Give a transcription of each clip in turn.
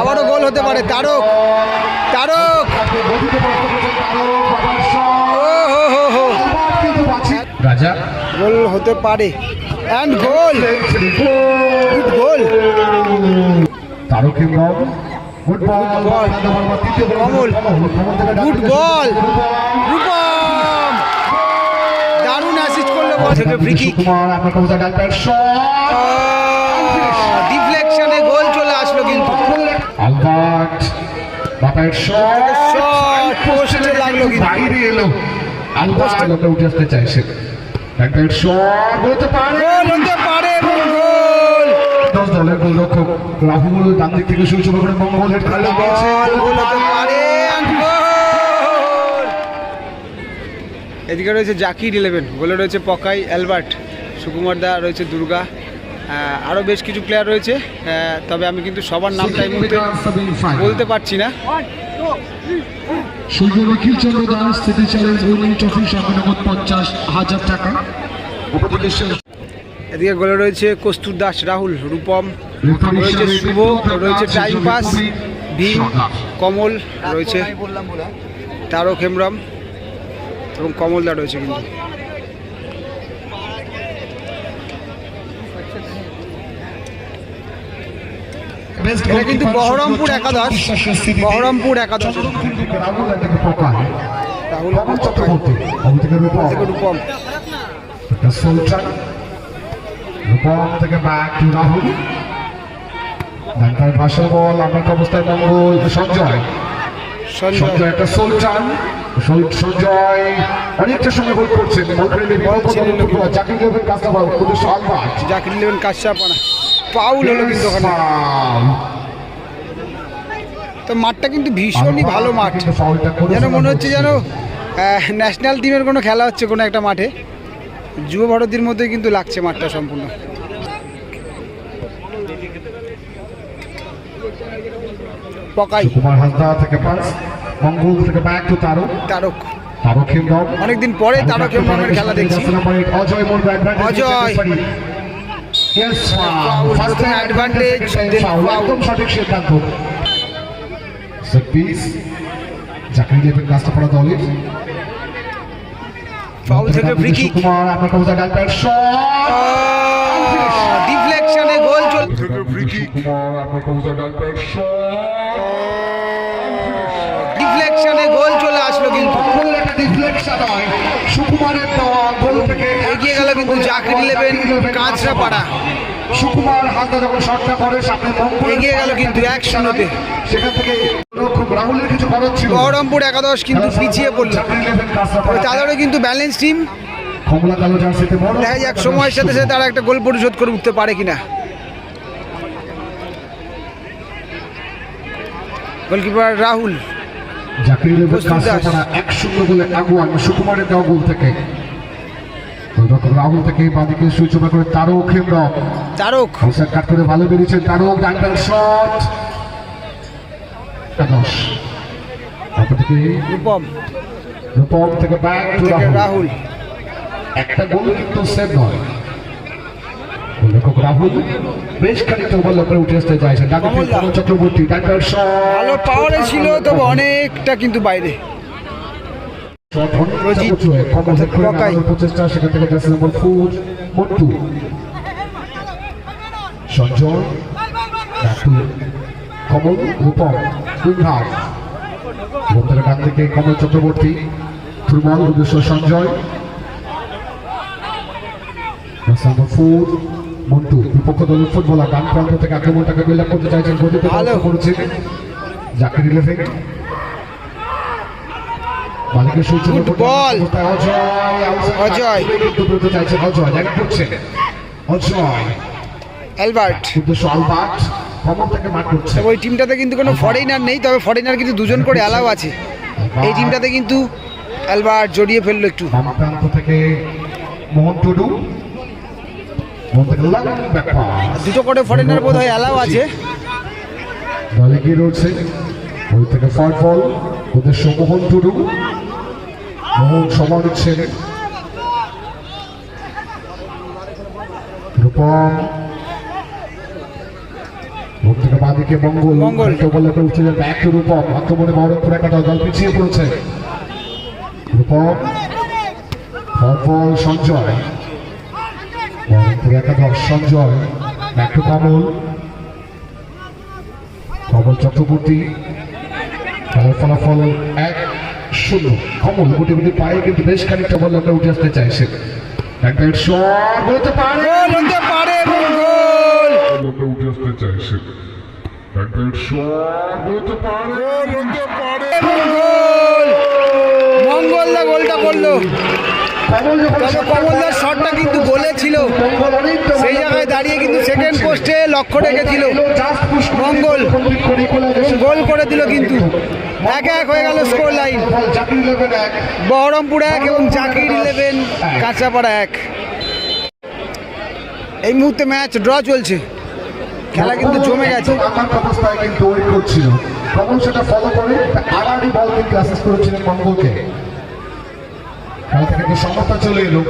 আবারও গোল হতে পারে তারক। তারক। ও হো হো হো রাজা। গোল হতে পারে। And goal good goal Tarak Imran. Good ball ball. Kamal. Good ball Rupam. দারুণ অ্যাসিস্ট করল বল। থেকে ফ্রি কিক কুমার আপনার কবজা ডাল প্যাড শট আলবার্ট বাপায়ের শট শট পোস্টে লাগল বাইরে এলো। আলবার্ট লোকে উঠে আসতে চাইছে। শট বলতে পারে হতে পারে গোল! দশ দলের গোলরক্ষক রাহুল ডান দিক থেকে শুরু করে খেলা গেছে গোল! হতে পারে এদিকে রয়েছে জাকির ইলেভেন গোলে রয়েছে পকাই অ্যালবার্ট সুকুমার দা রয়েছে দুর্গা। আরও বেশ কিছু প্লেয়ার রয়েছে তবে আমি কিন্তু সবার নামটা এই মুহূর্তে বলতে পারছি না। সূর্য নিখিল চন্দ্র দাস স্মৃতি চ্যালেঞ্জ উইনিং ট্রফি সংখ্যা পঞ্চাশ হাজার টাকা। এদিকে গোলে রয়েছে কস্তুর দাস রাহুল রূপম রয়েছে শুভ রয়েছে টাইম পাস ভীম কমল রয়েছে তারক হেমব্রম এবং কমলদা রয়েছে কিন্তু। এটা কিন্তু বহরমপুর একাদশ। বহরমপুর একাদশ। রাহুল রূপম। রূপম। থেকে ব্যাক টু রাহুল। ডাক্তার ভাষা বল আমার অবস্থায় মঙ্গল সঞ্জয়। সঞ্জয়। একটা সোলচার। সঞ্জয় অনেকটা সময় গোল করছেন বল করে বল ছিনিয়ে নিল। চাকরি দেবেন কাজটা জাকির ইলেভেন কাশাপানা পাউল হলো কিন্তু ওখানে। তো মাঠটা কিন্তু ভীষণই ভালো মাঠ। যেন মনে হচ্ছে যেন ন্যাশনাল টিমের কোনো খেলা হচ্ছে কোনো একটা মাঠে। যুব ভারতীর মধ্যে কিন্তু লাগছে মাঠটা সম্পূর্ণ। পকাই। কুমার হাসদা থেকে পাস মঙ্গল থেকে ব্যাক টু তারক। তারক। তারক হেমব্রম। অনেকদিন পরে তারক হেমব্রমের খেলা দেখছি। Ajay more Ajay. Yes, Foul, first প্রথমে advantage, then সিদ্ধান্ত সেট পিস চাকরি দেবেন কাজটা পড়া দলের ফাউল থেকে ফ্রি কিক কুমার আপনার কবজা ডাল প্যাড শট ডিফ্লেকশনে গোল চল কুমার আপনার কবজা ডাল প্যাড ডিফ্লেকশনে গোল চলে আসলো কিন্তু ডিফ্লেকশন হয় সুকুমারের দেওয়া গোল থেকে এগিয়ে গেল কিন্তু জাকির ইলেভেন কাঁচরা পাড়া সুকুমার হালদা যখন শটটা করে সামনে এগিয়ে গেল কিন্তু এক শূন্যতে। সেখান থেকে খুব রাহুলের কিছু করার ছিল। বহরমপুর একাদশ কিন্তু পিছিয়ে পড়ল। তাদেরও কিন্তু ব্যালেন্স টিম। দেখা যাক সময়ের সাথে সাথে তারা একটা গোল পরিশোধ করে উঠতে পারে কিনা। গোলকিপার রাহুল। জাকির লেভেল প্রস্তুত কাজটা দাস। করা এক শূন্য গোলে আগুয়ান সুকুমারের দেওয়া গোল থেকে। রাহুল থেকে বাদিকে ওভার করে তারক হেমব্রম তারক। অফসাইড কাট করে ভালো বেরিয়েছে তারক ডান্ডাল শট। দশ। তারপর থেকে রূপম। রূপম থেকে ব্যাক টু রাহুল। একটা গোল কিন্তু সেভ নয়। বেশ খানিকটা ওভার করে উঠে আসতে চাইছেন চক্রবর্তী ভালো পাওয়ারে ছিল তবে অনেকটা কিন্তু বাইরে। প্রচেষ্টা সেখান থেকে নম্বর মন্টু। সঞ্জয় কমল রূপম ডান থেকে কমল চক্রবর্তী উদ্দেশ্য সঞ্জয়। ফোর মন্টু বিপক্ষ দলের ফুটবলার ডান প্রান্ত থেকে আক্রমণটাকে বিল্ড করতে চাইছেন গতিতে ভালো। করেছে জাকির ইলেভেন মালিকের ball. অজয় অ্যালবার্ট। উদ্দেশ্য করছে ওই টিমটাতে কিন্তু কোনো ফরেনার নেই তবে ফরেনার কিন্তু দুজন করে অ্যালাও আছে। এই টিমটাতে কিন্তু অ্যালবার্ট জড়িয়ে ফেলল একটু। বাম প্রান্ত থেকে মোহন টুডু মোহন থেকে লম্বা pass। দুটো করে ফরেনার বোধ হয় অ্যালাও আছে। দলে গিয়ে রয়েছে। ওই থেকে ফট বল উদ্দেশ্য মোহন টুডু। মোহন সময় দিচ্ছে রূপম। রূপ থেকে বাদিকে মঙ্গল। মঙ্গল। বলে উঠছে ব্যাক টু রূপম। আক্রমণে বহরমপুর একটা দল পিছিয়ে পড়েছে। রূপম। ফল সঞ্জয়। বহরমপুর একাদশ সঞ্জয় ব্যাক টু কমল। কমল চক্রবর্তী খেলার ফলাফল এক শূন্য কমল গুটি গুটি পায়ে কিন্তু বেশ খানিকটা বল আমরা উঠে আসতে চাইছে। একটা শট বলতে পারে। গোল হতে পারে গোল উঠে আসতে চাইছে। একটা শট হতে পারে। এবং গোল মঙ্গলদা গোলটা করল। কমলদার শটটা কিন্তু গোলে ছিল। সেই জায়গায় দাঁড়িয়ে কিন্তু সেকেন্ড পোস্টে লক্ষ্য রেখেছিল মঙ্গল। গোল করে দিল কিন্তু। এক এক হয়ে গেল স্কোর লাইন বহরমপুর এক এবং জাকির ইলেভেন, কাঁচাপাড়া এক। এই মুহূর্তে ম্যাচ ড্র চলছে। খেলা কিন্তু জমে গেছে। কিন্তু সেটা ফলো করে আড়াআড়ি বল কিন্তু অ্যাসেস করেছিলেন মঙ্গলকে। খেলা থেকে কিন্তু সমতা চলে এলো।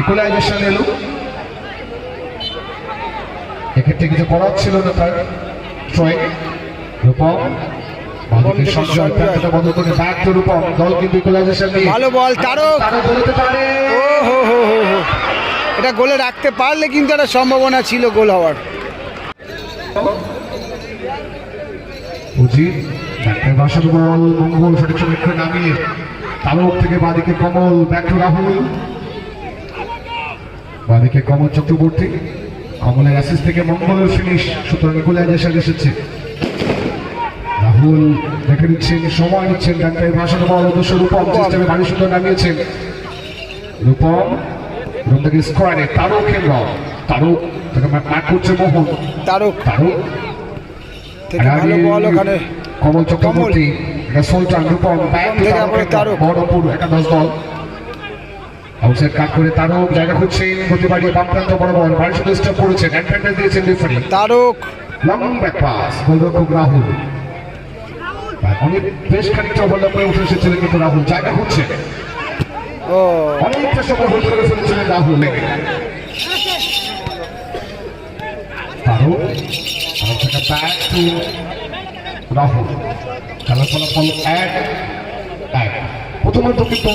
ইকুয়ালাইজেশন এলো। এক্ষেত্রে কিছু করার ছিল না তার ট্রয় রূপম ভালো বল তারক। এটা গোলে রাখতে পারলে কিন্তু একটা সম্ভাবনা ছিল গোল হওয়ার। উচিত ডাক্তার বাসন বল মঙ্গল সঠিক সময় করে নামিয়ে তালক থেকে বাদিকে কমল ব্যাক রাহুল। বাদিকে কমল চক্রবর্তী কমলের অ্যাসিস থেকে মঙ্গলের ফিনিশ সুতরাং ইকুয়ালাইজেশন এসেছে। রাহুল দেখে নিচ্ছেন সময় নিচ্ছেন ডাক্তার ভাষণ বল অবশ্য রূপম সিস্টেমে ভারী সুন্দর নামিয়েছেন। রূপম রূপ থেকে স্কোয়ারে তারকের রং তারক তাকে ম্যাক করছে মোহন। তারক। তারক। কমল। চক্রবর্তী। এটা সুলতান রূপম। বড়পুর একাদশ দল। আউটসাইড কাট করে তারক জায়গা খুঁজছেন গতি বাড়িয়ে বাম প্রান্ত বরাবর বাড়ি শুধু স্টপ করেছেন অ্যাডভান্টেজ দিয়েছেন referee Tarak. Long back pass গোলরক্ষক রাহুল। অনেক বেশ খানিকটা করে উঠে এসেছিলেন কিন্তু রাহুল জায়গা খুঁজছে। ও। অনেকটা সময় হোল্ড করে ফেলেছিলেন রাহুল তারক ব্যাক টু রাহুল। খেলার ফলাফল এক এক। প্রথমার্ধ কিন্তু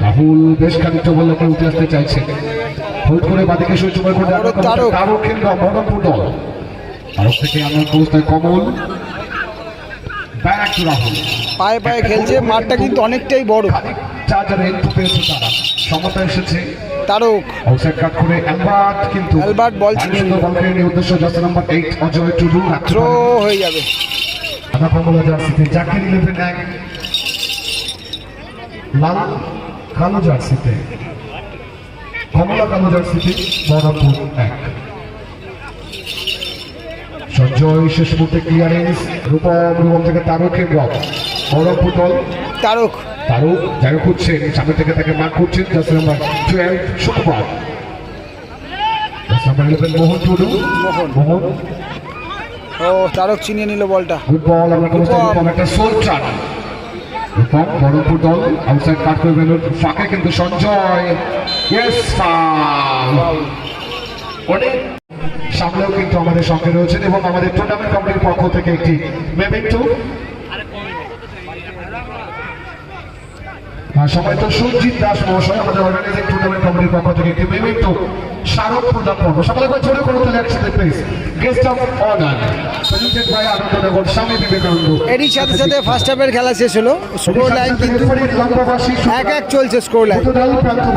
রাহুল বেশ খানিকটা বলে করে উঠে আসতে চাইছে। হোল্ড করে বাদিকে সহ্য করে কেন্দ্র বহরমপুর দল। তারক থেকে আমার অবস্থায় কমল। ব্যাক রাহুল। পায়ে পায়ে খেলছে মাঠটা কিন্তু অনেকটাই বড়। যারা একটু পেয়েছে তারা। সমতা এসেছে। Tarak. Albert ball Tudu throw হয়ে যাবে। লাল কালো জার্সিতে কমলা কালো জার্সিতে বহরমপুর এক। সঞ্জয় শেষ মুহূর্তে ক্লিয়ারেন্স রূপম রূপম থেকে তারকের ব্লক বহরমপুর দল। তারক। তারক জায়গা খুঁজছেন সামনে থেকে তাকে মার্ক করছেন জার্সি নাম্বার টুয়েলভ শুক্রবার নাম্বার ইলেভেন মোহন টুডু মোহন। মোহন। ও তারক চিনিয়ে নিল বলটা। গুড বল আমরা কোনো একটা সোল চান রূপম বহরমপুর দল আউটসাইড কাট করে ফাঁকে কিন্তু সঞ্জয়। ইয়েস ফাউল অনেক সামনেও কিন্তু আমাদের সঙ্গে রয়েছেন এবং আমাদের টুর্নামেন্ট কমিটির পক্ষ থেকে একটি মেমেন্টো সময় তো দাস মহাশয় আমাদের অর্গানাইজিং টুর্নামেন্ট কমিটির পক্ষ থেকে একটি মেমেন্টো স্মারক প্রদান করব। সকলে একবার জোরে করে তোলে একসাথে please guest of honour presented by Anandanagar Swami Vivekananda. এরই সাথে সাথে ফার্স্ট হাফের খেলা শেষ হলো। স্কোর লাইন কিন্তু এক এক চলছে স্কোর লাইন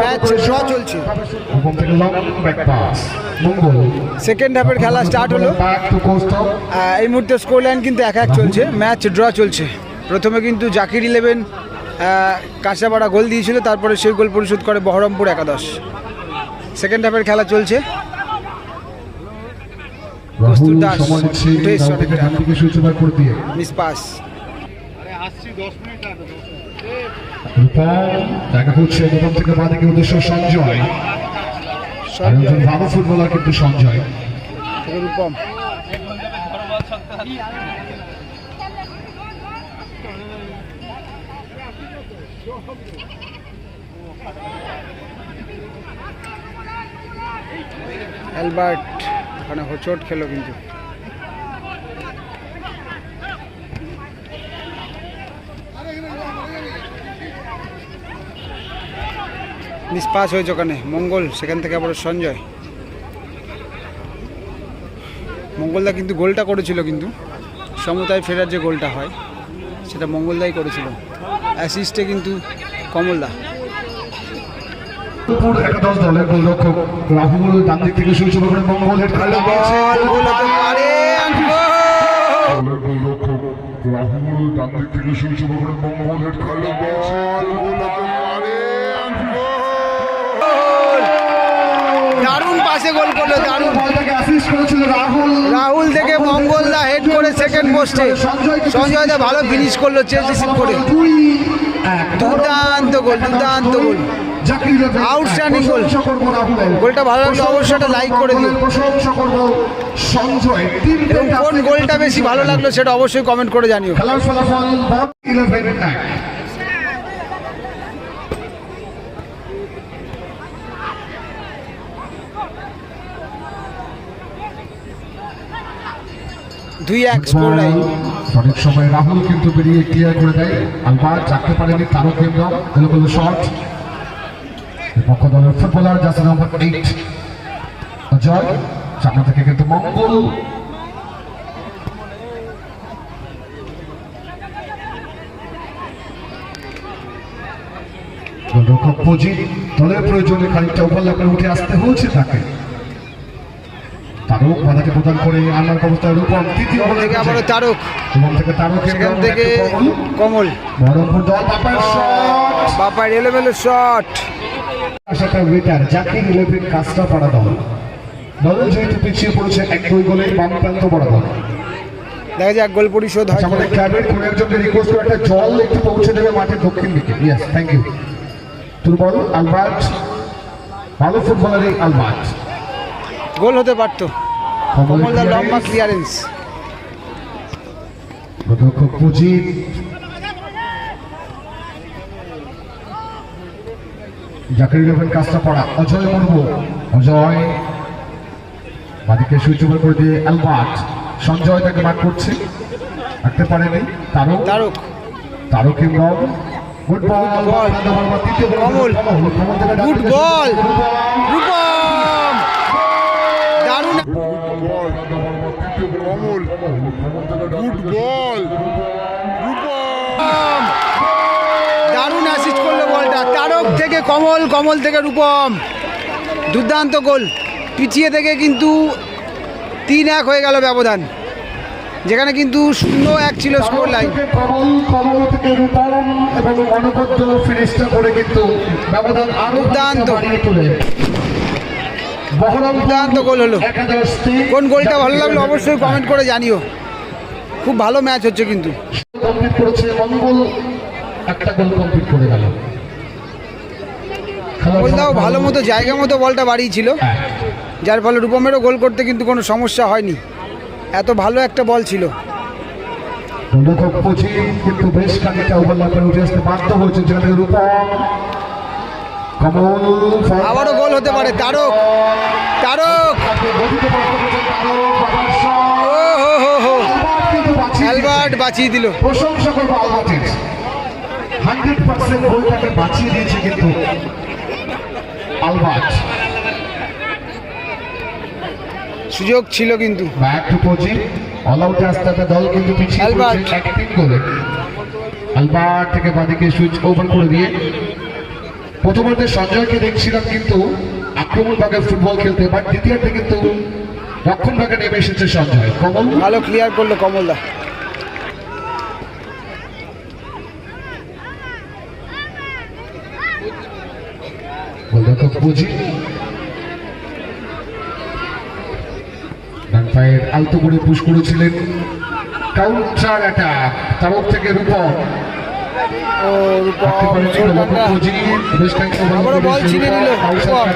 ম্যাচ ড্র চলছে। সেকেন্ড হাফের খেলা স্টার্ট হলো। এই মুহূর্তে স্কোর লাইন কিন্তু এক এক চলছে। ম্যাচ ড্র চলছে। প্রথমে কিন্তু জাকির ইলেভেন কাঁচাপাড়া গোল দিয়েছিল তারপরে সেই গোল পরিশোধ করে বহরমপুর একাদশ। সেকেন্ড হাফের খেলা চলছে। রাহুল দাস, উঠে এসছে ডান থেকে অনেকটা। ডান দিকে সূচনা করে দিয়ে। মিস পাস দেখা হচ্ছে রূপম থেকে বাঁ দিকে উদ্দেশ্য সঞ্জয়। একজন ভালো ফুটবলার কিন্তু সঞ্জয়। রূপম। অ্যালবার্ট, ওখানে হোচট খেলো কিন্তু। নিষ্পাস হয়েছে ওখানে। মঙ্গল, সেখান থেকে আবার সঞ্জয়। মঙ্গলদা কিন্তু গোলটা করেছিল কিন্তু। সমতায় ফেরার যে গোলটা হয়, সেটা মঙ্গলদাই করেছিল। অ্যাসিস্টে কিন্তু কমলদা। একাদশ দলের গোলরক্ষক রাহুল ডান দিক থেকে শুরু করে গোলরক্ষক রাহুল ডান দিক থেকে শুরু দারুণ গোল করল দারুণ। বলটাকে অ্যাসিস্ট করেছিল রাহুল। রাহুল থেকে মঙ্গলদা হেড করে সেকেন্ড পোস্টে সঞ্জয় দা ভালো ফিনিশ করল রিসিভ করে দুর্দান্ত গোল দুর্দান্ত গোল। গোলটা ভালো লাগলে অবশ্যই একটা like করে তিন এবং কোন গোলটা বেশি ভালো লাগল সেটা অবশ্যই কমেন্ট করে জানিও খেলার ফলাফল ইলেভেন নাইন দুই এক স্কোর লাইন সঠিক সময় রাহুল কিন্তু বেরিয়ে ক্লিয়ার করে দেয়। আলবার রাখতে পারেনি তারও এলো বলল শট পক্ষ দলের ফুটবলার জাসি নম্বর এইট জয় সামনে থেকে কিন্তু মঙ্গল। গোলরক্ষক পুঁজি দলের প্রয়োজনে খানিকটা ওভারল্যাপে উঠে আসতে হয়েছে তাকে। তারও বাধাকে প্রদান করে আনার অবস্থায় রূপম তৃতীয় বলে আবারও তারক। এবং থেকে সেখান থেকে কমল। বহরমপুর দল বাপার শট। বাপার এলোমেলো শট। আশাটা ওয়েটার জাকির ইলেভেন কাজটা পাড়া দল। দল যেহেতু পিছিয়ে পড়েছে এক দুই গোলে বাম প্রান্ত দল। দেখা যাক গোল পরিশোধ হয় আচ্ছা, আমাদের ক্লাবের কোন একজনকে রিকোয়েস্ট করে একটা জল একটু পৌঁছে দেবে মাঠের দক্ষিণ দিকে। ইয়েস থ্যাংক ইউ তোর বল আলবার্ট। ভালো ফুটবলার এই আলবার্ট। গোল হতে পারতো। কমলদার লম্বা ক্লিয়ারেন্স প্রদক্ষক পুঁজি জাকির ইলেভেন কাজটা পড়া অজয় মুর্মু। অজয়। বাদিকে সুইচ ওভার করে দিয়ে অ্যালবার্ট। সঞ্জয় তাকে মাঠ করছে। রাখতে পারেনি। তারও তারক। তারও কিংবম good ball ball. Kamal. Good ball. Rupam দারুণ কমল গুড বল রূপম দারুণ অ্যাসিস্ট করল বলটা তারক থেকে কমল কমল থেকে রূপম। দুর্দান্ত গোল। পিছিয়ে থেকে কিন্তু তিন এক হয়ে গেল ব্যবধান। যেখানে কিন্তু শূন্য এক ছিল স্কোর লাইন দুর্দান্ত। গোল হলো। কোন গোলটা ভালো লাগল অবশ্যই কমেন্ট করে জানিও। খুব ভালো ম্যাচ হচ্ছে কিন্তু। কমপ্লিট করেছে মঙ্গল। একটা গোল কমপ্লিট করে গেল। খেলার ভালো মতো জায়গা মতো বলটা বাড়িয়েছিল। এক। যার ফলে রূপমেরও গোল করতে কিন্তু কোনো সমস্যা হয়নি। এত ভালো একটা বল ছিল। গোলরক্ষক কোচিং কিন্তু বেশ খানিকটা ওভারল্যাপে উঠে আসতে বাধ্য হয়েছে যেখান থেকে রূপম। কমল আবারও গোল হতে পারে তারক। তারক। অ্যালবার্ট বাঁচিয়ে দিল। প্রশংসা করব আলবার্টের। হান্ড্রেড পার্সেন্ট গোলটাকে বাঁচিয়ে দিয়েছে কিন্তু আলবার্ট সুযোগ ছিল কিন্তু। ব্যাক টু কোচিং অল আউটে আসতে আসতে দল কিন্তু পিছিয়ে আলবার্ট। এক তিন গোলে আলবার্ট থেকে বাদিকে সুইচ ওভার করে দিয়ে প্রথমার্ধে সঞ্জয়কে দেখছিলাম কিন্তু আক্রমণ ভাগে ফুটবল খেলতে বাট দ্বিতীয়ার্ধে কিন্তু রক্ষণ ভাগে নেমে এসেছে সঞ্জয়। কমল? ভালো ক্লিয়ার করল কমলদা। বুঝি? ডান পায়ের আলতো করে পুশ করেছিলেন। কাউন্টার অ্যাটাক তারক থেকে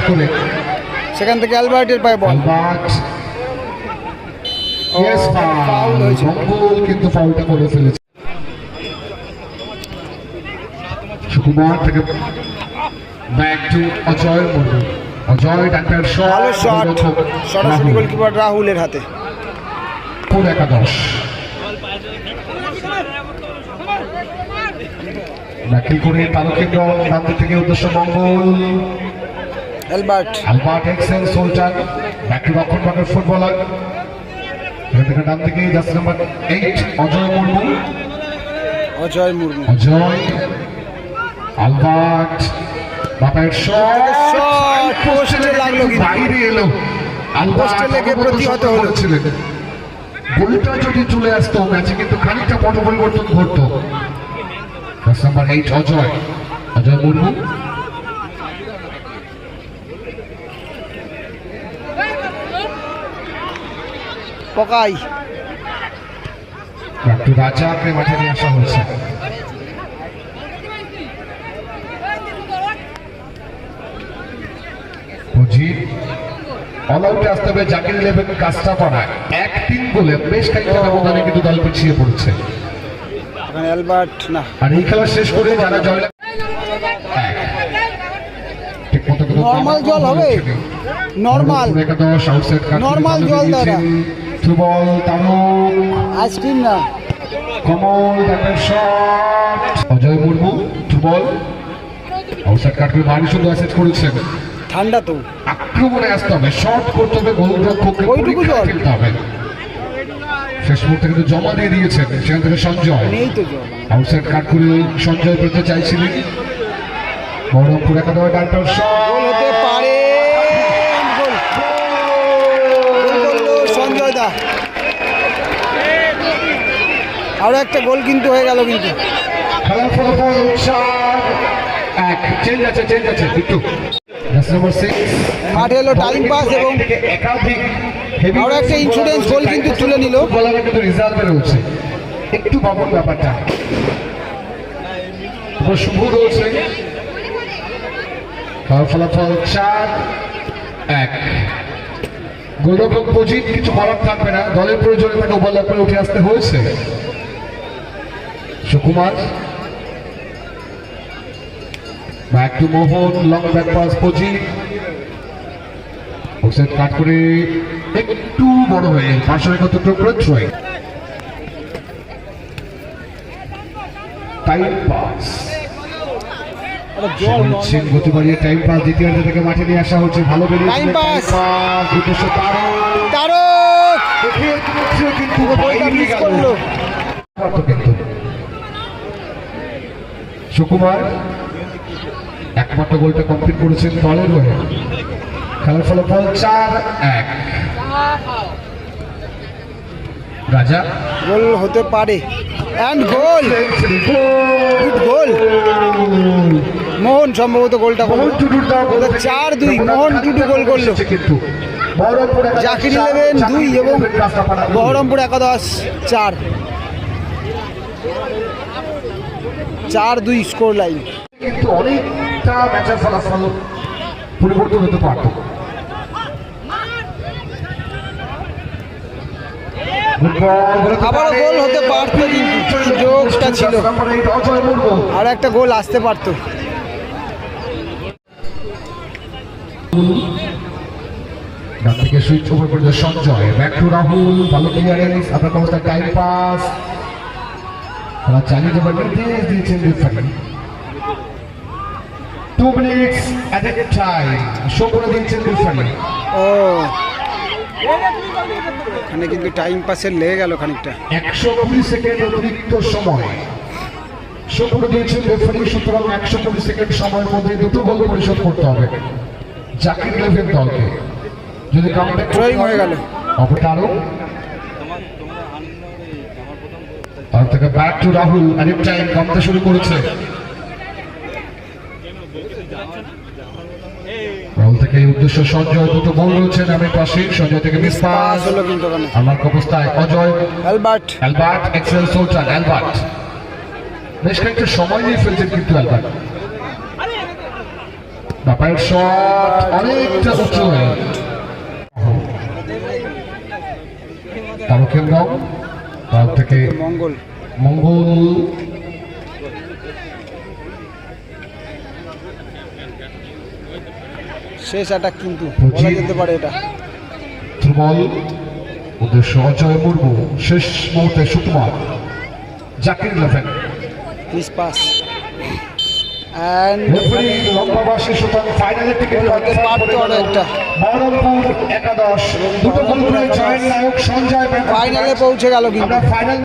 করে। সেখান থেকে অ্যালবার্টের পায়ে বল কিন্তু ফাউলটা করে ফেলেছে। সুকুমার থেকে back to Ajay Murmu Ajay doctor ভালো শট সরাসরি গোলকিপার রাহুলের হাতে। পুর একাদশ। দাখিল করে তারকেন্দ্র দিক থেকে উদ্দেশ্য মঙ্গল। অ্যালবার্ট। আলবার্ট এক্সেল সুলতান ব্যাক রক্ষণ ভাগের ফুটবলার। এখান থেকে ডান দিকে jersey number eight Ajay Murmu. Ajay Murmu. Ajay Albert বাপায়ের shot. পোস্টে লাগল বাইরে এলো। পোস্টে লেগে প্রতিহত হলো। করেছিলেন গোলটা যদি চলে আসতো ম্যাচে কিন্তু খানিকটা পট পরিবর্তন ঘটতো। Jersey number eight Ajay. Ajay Murmu. Pokai. রাজাকে মাঠে নিয়ে আসা হয়েছে। অল আউটে আসতে হবে জাকির ইলেভেন কাজটা করা এক তিন গোলে বেশ খানিকটা ব্যবধানে কিন্তু দল পিছিয়ে পড়ছে। অ্যালবার্ট না। আর এই খেলা শেষ করে যারা জয়। ঠিকমতো জল হবে? নর্মাল। কাট জল দাও না। ধ্রুবল তারক আইসক্রিম না। Kamal better shot. Ajay Murmu ধ্রুবল আউটসাইড কাট করে ভারী সুন্দর অ্যাসেজ করেছেন। ঠান্ডা তো। আক্রমণে আসতে হবে শট করতে হবে গোলরক্ষককে ওইটুকু জল। ফেলতে হবে। শেষ মুহূর্তে কিন্তু জমা দিয়ে দিয়েছেন সেখান থেকে সঞ্জয়। নেই তো জল। আউটসাইড কাট করে সঞ্জয় পেতে চাইছিলেন। বহরমপুর একাদশ ডাক্তার গোল হতে পারে। সঞ্জয় দা। আরও একটা গোল কিন্তু হয়ে গেল কিন্তু। খেলার ফলাফল চার এক। চেঞ্জ আছে চেঞ্জ আছে একটু। নাম্বার সিক্স মাঠে এলো টাইম পাস এবং একটা goal কিন্তু তুলে নিল। রিজার্ভে রয়েছে একটু ব্যাপারটা। শুভ রয়েছে। ফলাফল চার এক। গোলরক্ষক পজিট কিছু থাকবে না। দলের প্রয়োজনে তাকে ওভারল্যাপ করে উঠে আসতে হয়েছে। Sukumar back to Mohan long back pass posit offside cut করে একটু বড় হয়ে অতিক্রম করে থ্রোয়িং টাইম পাস জল গতি বাড়িয়ে টাইম পাস দ্বিতীয়ার্ধ থেকে মাঠে নিয়ে আসা হচ্ছে ভালো বেরিয়ে Time pass। উদ্দেশ্য তারও তারক! কিন্তু করল। কিন্তু। সুকুমার একমাত্র গোলটা কমপ্লিট করেছেন দলের হয়ে। খেলার ফলাফল চার এক। রাজা? গোল হতে পারে। অ্যান্ড গোল গুড গোল মোহন সম্ভবত গোলটা করল। চার দুই, মোহন টুডু গোল করল। কিন্তু। জাকির ইলেভেন দুই এবং। বহরমপুর একাদশ চার। চার দুই স্কোর লাইন কিন্তু অনেকটা ম্যাচের ফলাফল পরিবর্তন হতে পারত। আবারও গোল হতে পারতো কিন্তু সুযোগটা ছিল। আর একটা গোল আসতে পারতো। ডান থেকে সুইচ ওভার করে সঞ্জয়। ব্যাক টু রাহুল ভালো ক্লিয়ারেন্স আপনার অবস্থায় টাইম পাস তারা চালিয়ে যাবার নির্দেশ দিয়েছেন referee two minutes at a time show করে দিয়েছেন রেফারি ও। এখানে কিন্তু টাইম পাসের লেগে গেল খানিকটা। একশো কুড়ি সেকেন্ড অতিরিক্ত সময়। শো করে দিয়েছেন রেফারি সুতরাং একশো কুড়ি সেকেন্ড সময়ের মধ্যে দুটো গোল পরিশোধ করতে হবে। জাকির লেভেন দলকে। যদি কাউন্টার Drawing হয়ে গেল। অপটারও তার থেকে ব্যাক টু রাহুল অনেক টাইম কমতে শুরু করেছে রাহুল থেকে এই উদ্দেশ্য সঞ্জয় দুটো গোল রয়েছে নামের পাশে। সঞ্জয় থেকে মিস পাস। আমার অবস্থায় অজয়। অ্যালবার্ট। অ্যালবার্ট এক্সেল সুলতান অ্যালবার্ট। বেশ খানিকটা সময় নিয়ে ফেলছেন কিন্তু অ্যালবার্ট। বাপায়ের শট অনেকটা উঁচু হয়ে তারকেন্দ্র তার থেকে মঙ্গল। মঙ্গল শেষ অ্যাটাক কিন্তু বলা যেতে পারে এটা। ধ্রুবল উদ্দেশ্য অজয় মুর্মু শেষ মুহূর্তে Sukumar Zakir eleven. Miss pass and লম্বাবাসী সুতরাং ফাইনালের টিকিট গোল হতে পারতো আরও একটা। একাদশ। দুটো গোল করে জয়ের নায়ক সঞ্জয় ব্যানার্জি। ফাইনালে পৌঁছে গেল কিন্তু। ফাইনাল